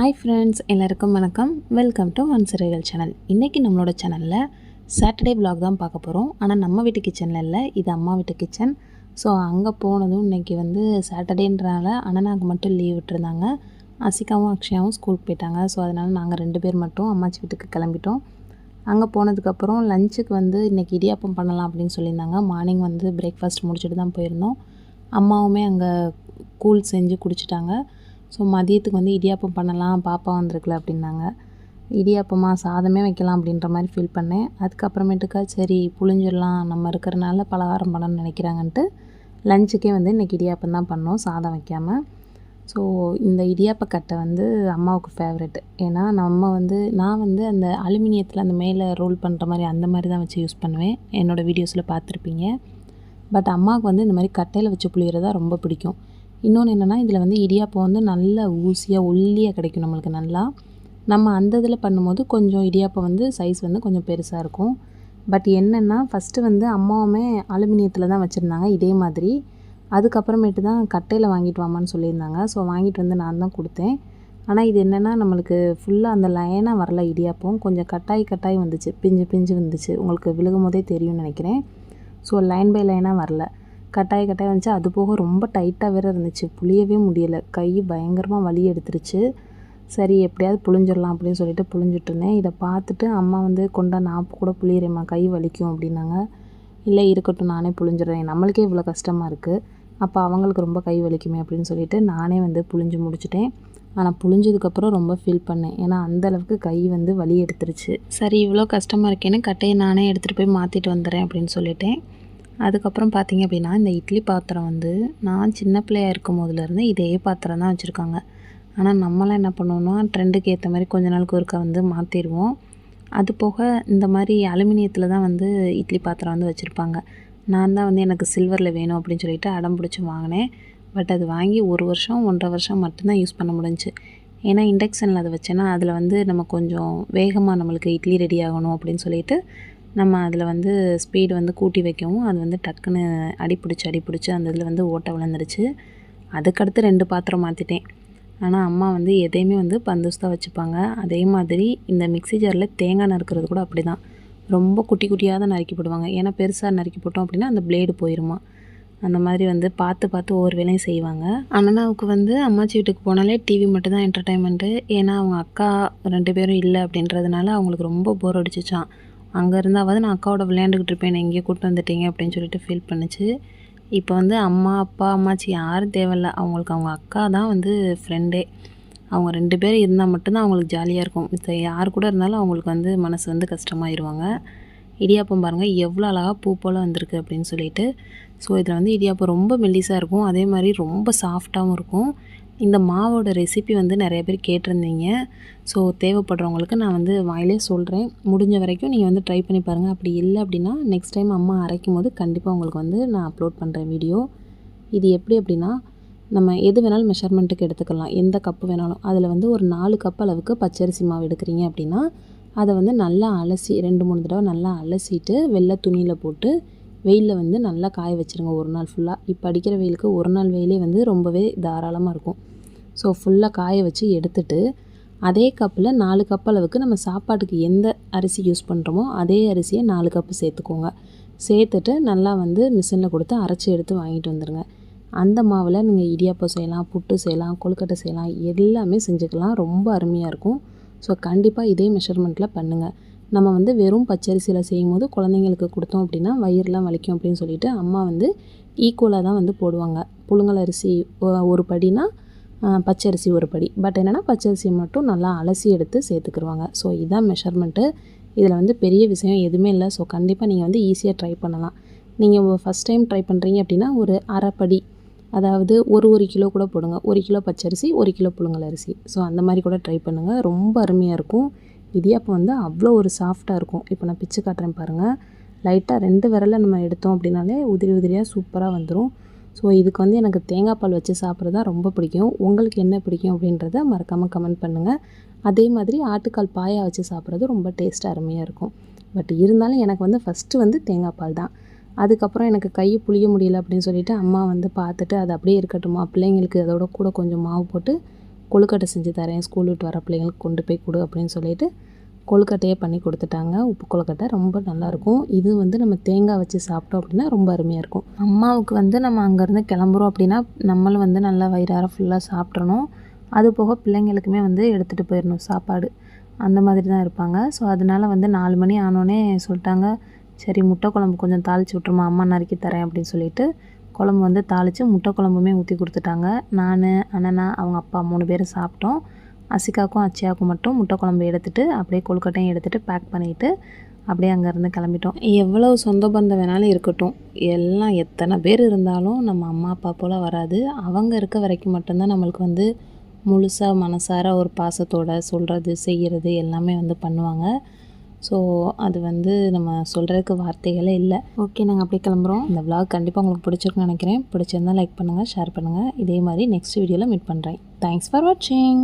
Hi friends எல்லாருக்கும் வணக்கம். Welcome to one சிறைகள் சேனல் இன்றைக்கி நம்மளோட சேனலில் சாட்டர்டே விலாக் தான் பார்க்க போகிறோம் ஆனால் நம்ம வீட்டு கிச்சனில் இல்லை. இது அம்மா வீட்டு கிச்சன் ஸோ அங்கே போனதும் இன்றைக்கி வந்து சாட்டர்டேன்றனால அண்ணனாக்கு மட்டும் லீவ் விட்டுருந்தாங்க. அசிகாவும் அக்ஷயாவும் ஸ்கூலுக்கு போயிட்டாங்க. ஸோ அதனால் நாங்கள் ரெண்டு பேர் மட்டும் அம்மாச்சி வீட்டுக்கு கிளம்பிட்டோம். அங்கே போனதுக்கப்புறம் லஞ்சுக்கு வந்து இன்றைக்கி இடியாப்பம் பண்ணலாம் அப்படின்னு சொல்லியிருந்தாங்க. மார்னிங் வந்து பிரேக்ஃபாஸ்ட் முடிச்சுட்டு தான் போயிருந்தோம். அம்மாவுமே அங்கே கூல் செஞ்சு குடிச்சிட்டாங்க. ஸோ மதியத்துக்கு வந்து இடியாப்பம் பண்ணலாம் பாப்பா வந்திருக்குல அப்படின்னாங்க. இடியாப்பமாக சாதமே வைக்கலாம் அப்படின்ற மாதிரி ஃபீல் பண்ணேன். அதுக்கப்புறமேட்டுக்கா சரி புளிஞ்சிடலாம் நம்ம இருக்கிறனால பலகாரம் பண்ணணும்னு நினைக்கிறாங்கன்ட்டு லஞ்சுக்கே வந்து இன்றைக்கி இடியாப்பம் தான் பண்ணோம் சாதம் வைக்காமல் ஸோ இந்த இடியாப்பக்கட்டை வந்து அம்மாவுக்கு ஃபேவரெட் ஏன்னா நம்ம வந்து நான் வந்து அந்த அலுமினியத்தில் அந்த மேலே ரோல் பண்ணுற மாதிரி அந்த மாதிரி தான் வச்சு யூஸ் பண்ணுவேன். என்னோடய வீடியோஸில் பார்த்துருப்பீங்க. பட் அம்மாவுக்கு வந்து இந்த மாதிரி கட்டையில் வச்சு புளியறதா ரொம்ப பிடிக்கும். இன்னொன்று என்னென்னா இதில் வந்து இடியாப்பம் வந்து நல்ல ஊசியாக ஒல்லியாக கிடைக்கும் நம்மளுக்கு நல்லா. நம்ம அந்த இதில் பண்ணும்போது கொஞ்சம் இடியாப்பம் வந்து சைஸ் வந்து கொஞ்சம் பெருசாக இருக்கும். பட் என்னென்னா ஃபஸ்ட்டு வந்து அம்மாவுமே அலுமினியத்தில் தான் வச்சுருந்தாங்க இதே மாதிரி. அதுக்கப்புறமேட்டு தான் கட்டையில் வாங்கிட்டு வாமான்னு சொல்லியிருந்தாங்க. ஸோ வாங்கிட்டு வந்து நான் தான் கொடுத்தேன். ஆனால் இது என்னென்னா நம்மளுக்கு ஃபுல்லாக அந்த லைனாக வரல இடியாப்பம். கொஞ்சம் கட்டாய் கட்டாய் வந்துச்சு. பிஞ்சு பிஞ்சு வந்துச்சு. உங்களுக்கு விழுகும் போதே தெரியும்னு நினைக்கிறேன். ஸோ லைன் பை லைனாக வரல. கட்டாய கட்டாயம் வந்துச்சு. அது போக ரொம்ப டைட்டாக வேறு இருந்துச்சு. புளியவே முடியலை. கை பயங்கரமாக வலி எடுத்துருச்சு. சரி எப்படியாவது புழிஞ்சிடலாம் அப்படின்னு சொல்லிட்டு புழிஞ்சிட்டு இருந்தேன். இதை பார்த்துட்டு அம்மா வந்து கொண்டா நான் கூட புளியிறேம்மா. கை வலிக்கும் அப்படின்னாங்க. இல்லை இருக்கட்டும். நானே புழிஞ்சிடுறேன். நம்மளுக்கே இவ்வளோ கஷ்டமாக இருக்குது அப்போ அவங்களுக்கு ரொம்ப கை வலிக்குமே அப்படின்னு சொல்லிட்டு நானே வந்து புழிஞ்சு முடிச்சிட்டேன். ஆனால் புழிஞ்சதுக்கப்புறம் ரொம்ப ஃபீல் பண்ணேன். ஏன்னா அந்தளவுக்கு கை வந்து வலி எடுத்துருச்சு. சரி இவ்வளோ கஷ்டமாக இருக்கேன்னு கட்டையை நானே எடுத்துகிட்டு போய் மாற்றிட்டு வந்துடுறேன் அப்படின்னு சொல்லிட்டேன். அதுக்கப்புறம் பார்த்திங்க அப்படின்னா இந்த இட்லி பாத்திரம் வந்து நான் சின்ன பிள்ளையாக இருக்கும் போதுலேருந்து இதே பாத்திரம் தான் வச்சுருக்காங்க. ஆனால் நம்மளாம் என்ன பண்ணுவோம்னா ட்ரெண்டுக்கு ஏற்ற மாதிரி கொஞ்ச நாளுக்கு ஒருக்கா வந்து மாற்றிடுவோம் அது போக இந்த மாதிரி அலுமினியத்தில் தான் வந்து இட்லி பாத்திரம் வந்து வச்சுருப்பாங்க. நான் தான் வந்து எனக்கு சில்வரில் வேணும் அப்படின்னு சொல்லிட்டு அடம் பிடிச்சி வாங்கினேன். பட் அது வாங்கி ஒரு வருஷம் ஒன்றரை வருஷம் மட்டும்தான் யூஸ் பண்ண முடிஞ்சுச்சு ஏன்னா இண்டக்ஷனில் அதை வச்சேன்னா அதில் வந்து நம்ம கொஞ்சம் வேகமாக நம்மளுக்கு இட்லி ரெடி ஆகணும் அப்படின்னு சொல்லிட்டு நம்ம அதில் வந்து ஸ்பீடு வந்து கூட்டி வைக்கவும் அது வந்து டக்குன்னு அடிப்பிடிச்சு அடிப்பிடிச்சு அந்த இதில் வந்து ஓட்டை விழுந்துருச்சு. அதுக்கடுத்து ரெண்டு பாத்திரம் மாற்றிட்டேன் ஆனால் அம்மா வந்து எதையுமே வந்து பந்துஸ்தாக வச்சுப்பாங்க. அதே மாதிரி இந்த மிக்ஸி ஜாரில் தேங்காய் நறுக்கிறது கூட அப்படி தான் ரொம்ப குட்டி குட்டியாக தான் நறுக்கி போடுவாங்க. ஏன்னா பெருசாக நறுக்கி போட்டோம் அப்படின்னா அந்த பிளேடு போயிருமா? அந்த மாதிரி வந்து பார்த்து பார்த்து ஒவ்வொரு வேலையும் செய்வாங்க. அண்ணனாவுக்கு வந்து அம்மாச்சி வீட்டுக்கு போனாலே டிவி மட்டும்தான் என்டர்டைன்மெண்ட்டு ஏன்னா அவங்க அக்கா ரெண்டு பேரும் இல்லை அப்படின்றதுனால அவங்களுக்கு ரொம்ப போர் அடிச்சிச்சான் அங்கே இருந்தாவது நான் அக்காவோட விளையாண்டுக்கிட்டு இருப்பேன். என்னை இங்கே கூப்பிட்டு வந்துட்டீங்க அப்படின்னு சொல்லிட்டு ஃபீல் பண்ணுச்சு. இப்போ வந்து அம்மா அப்பா அம்மாச்சி யாரும் தேவையில்ல. அவங்களுக்கு அவங்க அக்கா தான் வந்து ஃப்ரெண்டே அவங்க ரெண்டு பேர் இருந்தால் மட்டும்தான் அவங்களுக்கு ஜாலியாக இருக்கும். மித்த யார் கூட இருந்தாலும் அவங்களுக்கு வந்து மனசு வந்து கஷ்டமாயிருவாங்க. இடியாப்பம் பாருங்கள் எவ்வளோ அழகாக பூ போல் வந்திருக்கு அப்படின்னு சொல்லிட்டு. ஸோ இதில் வந்து இடியாப்பம் ரொம்ப மெல்லிஸாக இருக்கும். அதே மாதிரி ரொம்ப சாஃப்டாகவும் இருக்கும். இந்த மாவோட ரெசிபி வந்து நிறைய பேர் கேட்டிருந்தீங்க. ஸோ தேவைப்படுறவங்களுக்கு நான் வந்து வாயிலே சொல்கிறேன் முடிஞ்ச வரைக்கும் நீங்கள் வந்து ட்ரை பண்ணி பாருங்கள் அப்படி இல்லை அப்படின்னா நெக்ஸ்ட் டைம் அம்மா அரைக்கும் போது கண்டிப்பாக உங்களுக்கு வந்து நான் அப்லோட் பண்ணுறேன் வீடியோ இது எப்படி அப்படின்னா நம்ம எது வேணாலும் மெஷர்மெண்ட்டுக்கு எடுத்துக்கலாம். எந்த கப்பு வேணாலும். அதில் வந்து ஒரு நாலு கப் அளவுக்கு பச்சரிசி மாவு எடுக்கிறீங்க அப்படின்னா அதை வந்து நல்லா அலசி ரெண்டு மூணு தடவை நல்லா அலசிட்டு வெள்ளை துணியில் போட்டு வெயிலில் வந்து நல்லா காய வச்சுருங்க ஒரு நாள் ஃபுல்லாக இப்போ அடிக்கிற வெயிலுக்கு ஒரு நாள் வெயிலே வந்து ரொம்பவே தாராளமாக இருக்கும். ஸோ ஃபுல்லாக காய வச்சு எடுத்துட்டு அதே கப்பில் நாலு கப் அளவுக்கு நம்ம சாப்பாட்டுக்கு எந்த அரிசி யூஸ் பண்ணுறோமோ அதே அரிசியை நாலு கப்பு சேர்த்துக்கோங்க. சேர்த்துட்டு நல்லா வந்து மிஷினில் கொடுத்து அரைச்சி எடுத்து வாங்கிட்டு வந்துடுங்க அந்த மாவில் நீங்கள் இடியாப்பம் செய்யலாம் புட்டு செய்யலாம் கொழுக்கட்டை செய்யலாம் எல்லாமே செஞ்சுக்கலாம். ரொம்ப அருமையாக இருக்கும். ஸோ கண்டிப்பாக இதே மெஷர்மெண்ட்டில் பண்ணுங்கள் நம்ம வந்து வெறும் பச்சரிசியில் செய்யும் போது குழந்தைங்களுக்கு கொடுத்தோம் அப்படின்னா வயிறுலாம் வலிக்கும் அப்படின்னு சொல்லிட்டு அம்மா வந்து ஈக்குவலாக தான் வந்து போடுவாங்க. புழுங்கல் அரிசி ஒரு படினா பச்சரிசி ஒரு படி. பட் என்னென்னா பச்சரிசியை மட்டும் நல்லா அலசி எடுத்து சேர்த்துக்குருவாங்க. ஸோ இதான் மெஷர்மெண்ட்டு இதில் வந்து பெரிய விஷயம் எதுவுமே இல்லை. ஸோ கண்டிப்பாக நீங்கள் வந்து ஈஸியாக ட்ரை பண்ணலாம். நீங்கள் ஃபஸ்ட் டைம் ட்ரை பண்ணுறீங்க அப்படின்னா ஒரு அரைப்படி அதாவது ஒரு ஒரு கிலோ கூட போடுங்க. ஒரு கிலோ பச்சரிசி ஒரு கிலோ புழுங்கல் அரிசி. ஸோ அந்த மாதிரி கூட ட்ரை பண்ணுங்கள் ரொம்ப அருமையாக இருக்கும். இடியாப்பம் வந்து அவ்வளோ ஒரு சாஃப்டாக இருக்கும். இப்போ நான் பிச்சு காட்டுறேன் பாருங்கள் லைட்டாக ரெண்டு விரலை நம்ம எடுத்தோம் அப்படின்னாலே உதிரி உதிரியாக சூப்பராக வந்துடும் ஸோ இதுக்கு வந்து எனக்கு தேங்காய் பால் வச்சு சாப்பிட்றது தான் ரொம்ப பிடிக்கும். உங்களுக்கு என்ன பிடிக்கும் அப்படின்றத மறக்காமல் கமெண்ட் பண்ணுங்கள் அதே மாதிரி ஆட்டுக்கால் பாயா வச்சு சாப்பிட்றது ரொம்ப டேஸ்ட் அருமையாக இருக்கும். பட் இருந்தாலும் எனக்கு வந்து ஃபஸ்ட்டு வந்து தேங்காய் பால் தான். அதுக்கப்புறம் எனக்கு கை புளிய முடியல அப்படின்னு சொல்லிவிட்டு அம்மா வந்து பார்த்துட்டு அது அப்படியே இருக்கட்டுமா? பிள்ளைங்களுக்கு அதோட கூட கொஞ்சம் மாவு போட்டு கொழுக்கட்டை செஞ்சு தரேன். ஸ்கூல் விட்டு வர பிள்ளைங்களுக்கு கொண்டு போய் கொடு அப்படின்னு சொல்லிட்டு கொழுக்கட்டையே பண்ணி கொடுத்துட்டாங்க. உப்பு கொழுக்கட்டை ரொம்ப நல்லாயிருக்கும். இது வந்து நம்ம தேங்காய் வச்சு சாப்பிட்டோம் அப்படின்னா ரொம்ப அருமையாக இருக்கும். அம்மாவுக்கு வந்து நம்ம அங்கேருந்து கிளம்புறோம் அப்படின்னா நம்மளும் வந்து நல்லா வயிறார ஃபுல்லாக சாப்பிட்றணும் அது போக பிள்ளைங்களுக்குமே வந்து எடுத்துகிட்டு போயிடணும் சாப்பாடு. அந்த மாதிரி தான் இருப்பாங்க. ஸோ அதனால வந்து நாலு மணி ஆனோடனே சொல்லிட்டாங்க சரி முட்டை குழம்பு கொஞ்சம் தாளித்து விட்ருமா அம்மா நறுக்கி தரேன் அப்படின்னு சொல்லிட்டு குழம்பு வந்து தாளித்து முட்டை குழம்புமே ஊற்றி கொடுத்துட்டாங்க. நான் அண்ணனா அவங்க அப்பா மூணு பேரும் சாப்பிட்டோம். அசிக்காவுக்கும் அச்சியாவுக்கும் மட்டும் முட்டை குழம்பு எடுத்துகிட்டு அப்படியே கொழுக்கட்டையும் எடுத்துகிட்டு பேக் பண்ணிவிட்டு அப்படியே அங்கேருந்து கிளம்பிட்டோம். எவ்வளவு சொந்த பந்தம் வேணாலும் இருக்கட்டும். எல்லாம் எத்தனை பேர் இருந்தாலும் நம்ம அம்மா அப்பா போல் வராது. அவங்க இருக்க வரைக்கும் மட்டும்தான் நம்மளுக்கு வந்து முழுசாக மனசார ஒரு பாசத்தோட சொல்கிறது செய்கிறது எல்லாமே வந்து பண்ணுவாங்க. ஸோ அது வந்து நம்ம சொல்கிறதுக்கு வார்த்தைகளே இல்லை. ஓகே நாங்கள் அப்படியே கிளம்புறோம். இந்த விளாக் கண்டிப்பாக உங்களுக்கு பிடிச்சிருக்குன்னு நினைக்கிறேன். பிடிச்சிருந்தா லைக் பண்ணுங்கள் ஷேர் பண்ணுங்கள் இதே மாதிரி நெக்ஸ்ட் வீடியோவில் மீட் பண்ணுறேன் தேங்க்ஸ் ஃபார் வாட்சிங்